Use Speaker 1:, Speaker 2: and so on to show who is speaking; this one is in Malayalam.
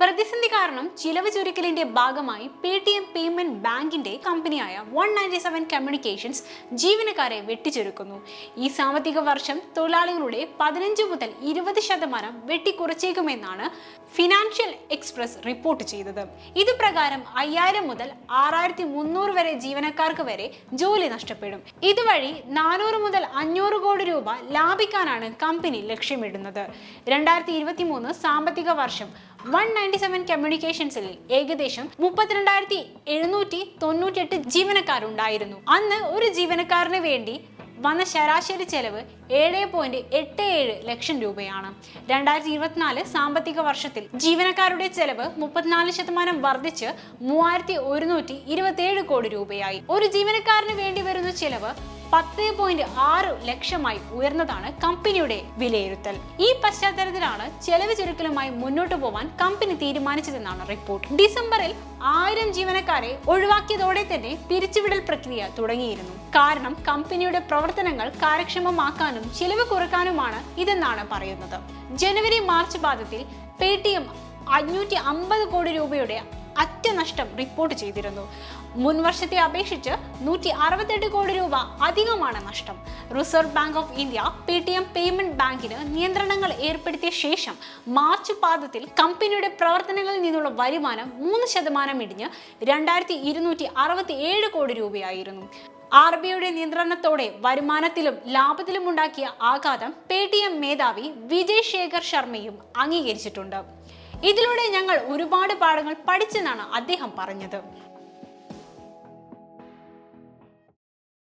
Speaker 1: പ്രതിസന്ധി കാരണം ചിലവ് ചുരുക്കലിന്റെ ഭാഗമായി പേ ടി എം പേയ്മെന്റ് ബാങ്കിന്റെ കമ്പനിയായ വൺ നയന്റി സെവൻ കമ്മ്യൂണിക്കേഷൻസ് ജീവനക്കാരെ വെട്ടിച്ചുരുക്കുന്നു. ഈ സാമ്പത്തിക വർഷം തൊഴിലാളികളുടെ പതിനഞ്ച് മുതൽ ഇരുപത് ശതമാനം വെട്ടിക്കുറച്ചേക്കുമെന്നാണ് ഫിനാൻഷ്യൽ എക്സ്പ്രസ് റിപ്പോർട്ട് ചെയ്തത്. ഇത് പ്രകാരം അയ്യായിരം മുതൽ ആറായിരത്തി മുന്നൂറ് വരെ ജീവനക്കാർക്ക് വരെ ജോലി നഷ്ടപ്പെടും. ഇതുവഴി നാനൂറ് മുതൽ അഞ്ഞൂറ് കോടി രൂപ ലാഭിക്കാനാണ് കമ്പനി ലക്ഷ്യമിടുന്നത്. രണ്ടായിരത്തി ഇരുപത്തി മൂന്ന് സാമ്പത്തിക വർഷം വൺ നയന്റി സെവൻ കമ്മ്യൂണിക്കേഷൻസിൽ ഏകദേശം മുപ്പത്തിരണ്ടായിരത്തി എഴുന്നൂറ്റി തൊണ്ണൂറ്റിയെട്ട് ജീവനക്കാരുണ്ടായിരുന്നു. അന്ന് ഒരു ജീവനക്കാരന് വേണ്ടി വന്ന ശരാശരി ചെലവ് ഏഴ് പോയിന്റ് എട്ട് ഏഴ് ലക്ഷം രൂപയാണ്. രണ്ടായിരത്തി ഇരുപത്തിനാല് സാമ്പത്തിക വർഷത്തിൽ ജീവനക്കാരുടെ ചെലവ് മുപ്പത്തിനാല് ശതമാനം വർദ്ധിച്ച് മൂവായിരത്തി ഒരുന്നൂറ്റി ഇരുപത്തിയേഴ് കോടി രൂപയായി. ഒരു ജീവനക്കാരന് വേണ്ടി വരുന്ന ചെലവ് പത്ത് പോയിന്റ് ആറ് ലക്ഷമായി ഉയർന്നതാണ് കമ്പനിയുടെ വിലയിരുത്തൽ. ഈ പശ്ചാത്തലത്തിലാണ് ചെലവ് ചുരുക്കലുമായി മുന്നോട്ട് പോവാൻ കമ്പനി തീരുമാനിച്ചതെന്നാണ് റിപ്പോർട്ട്. ഡിസംബറിൽ ആയിരം ജീവനക്കാരെ ഒഴിവാക്കിയതോടെ തന്നെ പിരിച്ചുവിടൽ പ്രക്രിയ തുടങ്ങിയിരുന്നു. കാരണം കമ്പനിയുടെ പ്രവർത്തനങ്ങൾ കാര്യക്ഷമമാക്കാനും ചിലവ് കുറക്കാനുമാണ് ഇതെന്നാണ് പറയുന്നത്. ജനുവരി മാർച്ച് പാദത്തിൽ പേ ടി എം അഞ്ഞൂറ്റി അമ്പത് കോടി രൂപയുടെ അറ്റനഷ്ടം റിപ്പോർട്ട് ചെയ്തിരുന്നു. മുൻവർഷത്തെ അപേക്ഷിച്ച് നൂറ്റി അറുപത്തെട്ട് കോടി രൂപ അധികമാണ് നഷ്ടം. Reserve Bank of India Paytm payment ബാങ്കിന് നിയന്ത്രണങ്ങൾ ഏർപ്പെടുത്തിയ ശേഷം മാർച്ച് പാദത്തിൽ കമ്പനിയുടെ പ്രവർത്തനങ്ങളിൽ നിന്നുള്ള വരുമാനം മൂന്ന് ശതമാനം ഇടിഞ്ഞ് രണ്ടായിരത്തി ഇരുന്നൂറ്റി അറുപത്തി ഏഴ് കോടി രൂപയായിരുന്നു. ആർ ബി ഐയുടെ നിയന്ത്രണത്തോടെ വരുമാനത്തിലും ലാഭത്തിലും ഉണ്ടാക്കിയ ആഘാതം പേ മേധാവി വിജയ് ശേഖർ ശർമ്മയും അംഗീകരിച്ചിട്ടുണ്ട്. ഇതിലൂടെ ഞങ്ങൾ ഒരുപാട് പാഠങ്ങൾ പഠിച്ചെന്നാണ് അദ്ദേഹം പറഞ്ഞത്.